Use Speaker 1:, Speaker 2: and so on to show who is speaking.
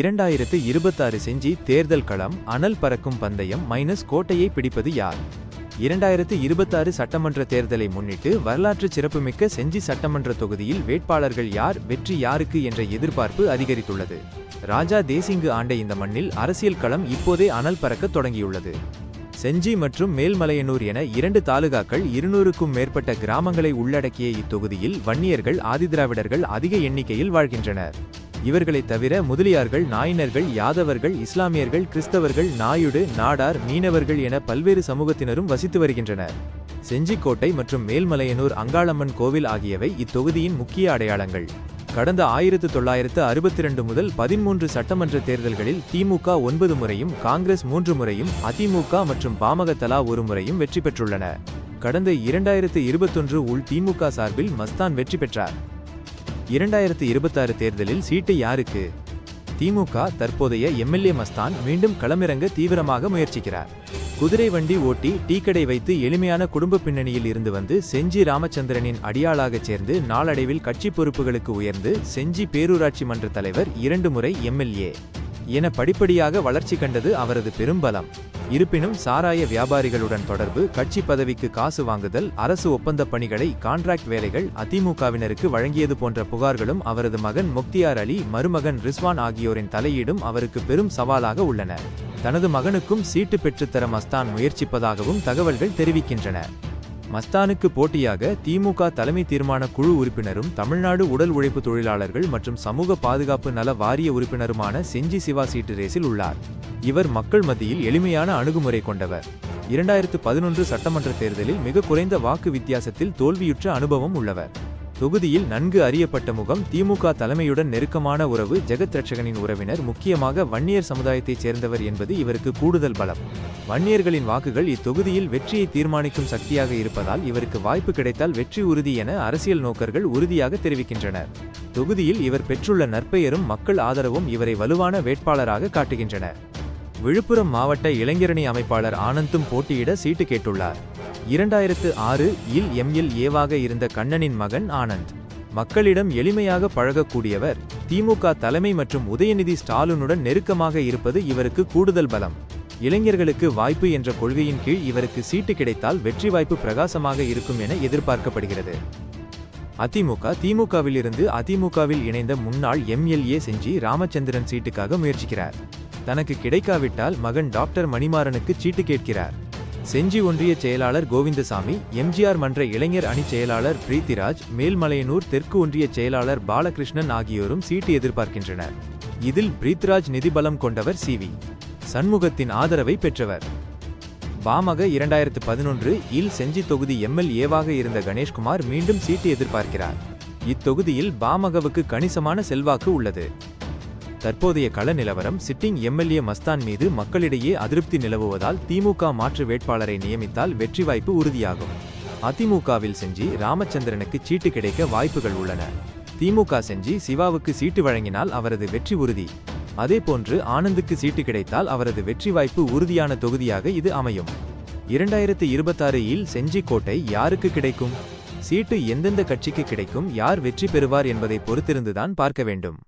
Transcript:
Speaker 1: இரண்டாயிரத்து இருபத்தாறு செஞ்சி தேர்தல் களம் அனல் பறக்கும் பந்தயம் மைனஸ் கோட்டையை பிடிப்பது யார் இரண்டாயிரத்து இருபத்தாறு சட்டமன்ற தேர்தலை முன்னிட்டு வரலாற்று சிறப்புமிக்க செஞ்சி சட்டமன்ற தொகுதியில் வேட்பாளர்கள் யார் வெற்றி யாருக்கு என்ற எதிர்பார்ப்பு அதிகரித்துள்ளது ராஜா தேசிங்கு ஆண்ட இந்த மண்ணில் அரசியல் களம் இப்போதே அனல் பறக்க தொடங்கியுள்ளது செஞ்சி மற்றும் மேல்மலையனூர் என இரண்டு தாலுகாக்கள் இருநூறுக்கும் மேற்பட்ட கிராமங்களை உள்ளடக்கிய இத்தொகுதியில் வன்னியர்கள் ஆதிதிராவிடர்கள் அதிக எண்ணிக்கையில் வாழ்கின்றனர் இவர்களைத் தவிர முதலியார்கள் நாயினர்கள் யாதவர்கள் இஸ்லாமியர்கள் கிறிஸ்தவர்கள் நாயுடு நாடார் மீனவர்கள் என பல்வேறு சமூகத்தினரும் வசித்து வருகின்றனர் செஞ்சிக்கோட்டை மற்றும் மேல்மலையனூர் அங்காளம்மன் கோவில் ஆகியவை இத்தொகுதியின் முக்கிய அடையாளங்கள் கடந்த ஆயிரத்து தொள்ளாயிரத்து அறுபத்தி ரெண்டு முதல் பதிமூன்று சட்டமன்ற தேர்தல்களில் திமுக ஒன்பது முறையும் காங்கிரஸ் மூன்று முறையும் அதிமுக மற்றும் பாமக தலா ஒரு முறையும் வெற்றி பெற்றுள்ளன கடந்த இரண்டாயிரத்து இருபத்தொன்று உள் திமுக சார்பில் மஸ்தான் வெற்றி பெற்றார் இரண்டாயிரத்து இருபத்தாறு தேர்தலில் சீட்டு யாருக்கு திமுக தற்போதைய எம்எல்ஏ மஸ்தான் மீண்டும் களமிறங்க தீவிரமாக முயற்சிக்கிறார் குதிரை வண்டி ஓட்டி டீக்கடை வைத்து எளிமையான குடும்ப பின்னணியில் இருந்து வந்து செஞ்சி ராமச்சந்திரனின் அடியாளாகச் சேர்ந்து நாளடைவில் கட்சி பொறுப்புகளுக்கு உயர்ந்து செஞ்சி பேரூராட்சி மன்ற தலைவர் இரண்டு முறை எம்எல்ஏ என படிப்படியாக வளர்ச்சி கண்டது அவரது பெரும்பலம் இருப்பினும் சாராய வியாபாரிகளுடன் தொடர்பு கட்சி பதவிக்கு காசு வாங்குதல் அரசு ஒப்பந்த பணிகளை கான்ட்ராக்ட் வேலைகள் அதிமுகவினருக்கு வழங்கியது போன்ற புகார்களும் அவரது மகன் முக்தியார் அலி மருமகன் ரிஸ்வான் ஆகியோரின் தலையீடும் அவருக்கு பெரும் சவாலாக உள்ளன தனது மகனுக்கும் சீட்டு பெற்றுத்தர மஸ்தான் முயற்சிப்பதாகவும் தகவல்கள் தெரிவிக்கின்றன மஸ்தானுக்கு போட்டியாக திமுக தலைமை தீர்மான குழு உறுப்பினரும் தமிழ்நாடு உடல் உழைப்பு தொழிலாளர்கள் மற்றும் சமூக பாதுகாப்பு நல வாரிய உறுப்பினருமான செஞ்சி சிவா சீட்டு ரேஸில் உள்ளார் இவர் மக்கள் மத்தியில் எளிமையான அணுகுமுறை கொண்டவர் இரண்டாயிரத்து பதினொன்று சட்டமன்ற தேர்தலில் மிக குறைந்த வாக்கு வித்தியாசத்தில் தோல்வியுற்ற அனுபவம் உள்ளவர் தொகுதியில் நன்கு அறியப்பட்ட முகம் திமுக தலைமையுடன் நெருக்கமான உறவு ஜெகத் ரட்சகனின் உறவினர் முக்கியமாக வன்னியர் சமுதாயத்தைச் சேர்ந்தவர் என்பது இவருக்கு கூடுதல் பலம் வன்னியர்களின் வாக்குகள் இத்தொகுதியில் வெற்றியை தீர்மானிக்கும் சக்தியாக இருப்பதால் இவருக்கு வாய்ப்பு கிடைத்தால் வெற்றி உறுதி என அரசியல் நோக்கர்கள் உறுதியாக தெரிவிக்கின்றனர் தொகுதியில் இவர் பெற்றுள்ள நற்பெயரும் மக்கள் ஆதரவும் இவரை வலுவான வேட்பாளராக காட்டுகின்றன விழுப்புரம் மாவட்ட இளைஞரணி அமைப்பாளர் ஆனந்தும் போட்டியிட சீட்டு கேட்டுள்ளார் இரண்டாயிரத்து ஆறு இல் எம்எல்ஏவாக இருந்த கண்ணனின் மகன் ஆனந்த் மக்களிடம் எளிமையாக பழகக்கூடியவர் திமுக தலைமை மற்றும் உதயநிதி ஸ்டாலினுடன் நெருக்கமாக இருப்பது இவருக்கு கூடுதல் பலம் இளைஞர்களுக்கு வாய்ப்பு என்ற கொள்கையின் கீழ் இவருக்கு சீட்டு கிடைத்தால் வெற்றி வாய்ப்பு பிரகாசமாக இருக்கும் என எதிர்பார்க்கப்படுகிறது அதிமுக திமுகவிலிருந்து அதிமுகவில் இணைந்த முன்னாள் எம்எல்ஏ செஞ்சி ராமச்சந்திரன் சீட்டுக்காக முயற்சிக்கிறார் தனக்கு கிடைக்காவிட்டால் மகன் டாக்டர் மணிமாறனுக்கு சீட்டு கேட்கிறார் செஞ்சி ஒன்றிய செயலாளர் கோவிந்தசாமி எம்ஜிஆர் மன்ற இளைஞர் அணி செயலாளர் பிரீத்திராஜ் மேல்மலையனூர் தெற்கு ஒன்றிய செயலாளர் பாலகிருஷ்ணன் ஆகியோரும் சீட்டு எதிர்பார்க்கின்றனர் இதில் பிரீத்ராஜ் நிதிபலம் கொண்டவர் சி வி சண்முகத்தின் ஆதரவை பெற்றவர் பாமக இரண்டாயிரத்து பதினொன்று இல் செஞ்சி தொகுதி எம்எல்ஏவாக இருந்த கணேஷ்குமார் மீண்டும் சீட்டு எதிர்பார்க்கிறார் இத்தொகுதியில் பாமகவுக்கு கணிசமான செல்வாக்கு உள்ளது தற்போதைய கள நிலவரம் சிட்டிங் எம்எல்ஏ மஸ்தான் மீது மக்களிடையே அதிருப்தி நிலவுவதால் திமுக மாற்று வேட்பாளரை நியமித்தால் வெற்றி வாய்ப்பு உறுதியாகும் அதிமுகவில் செஞ்சி ராமச்சந்திரனுக்கு சீட்டு கிடைக்க வாய்ப்புகள் உள்ளன திமுக செஞ்சி சிவாவுக்கு சீட்டு வழங்கினால் அவரது வெற்றி உறுதி அதேபோன்று ஆனந்துக்கு சீட்டு கிடைத்தால் அவரது வெற்றி வாய்ப்பு உறுதியான தொகுதியாக இது அமையும் இரண்டாயிரத்து இருபத்தாறு இல் செஞ்சி கோட்டை யாருக்கு கிடைக்கும் சீட்டு எந்தெந்த கட்சிக்கு கிடைக்கும் யார் வெற்றி பெறுவார் என்பதை பொறுத்திருந்துதான் பார்க்க வேண்டும்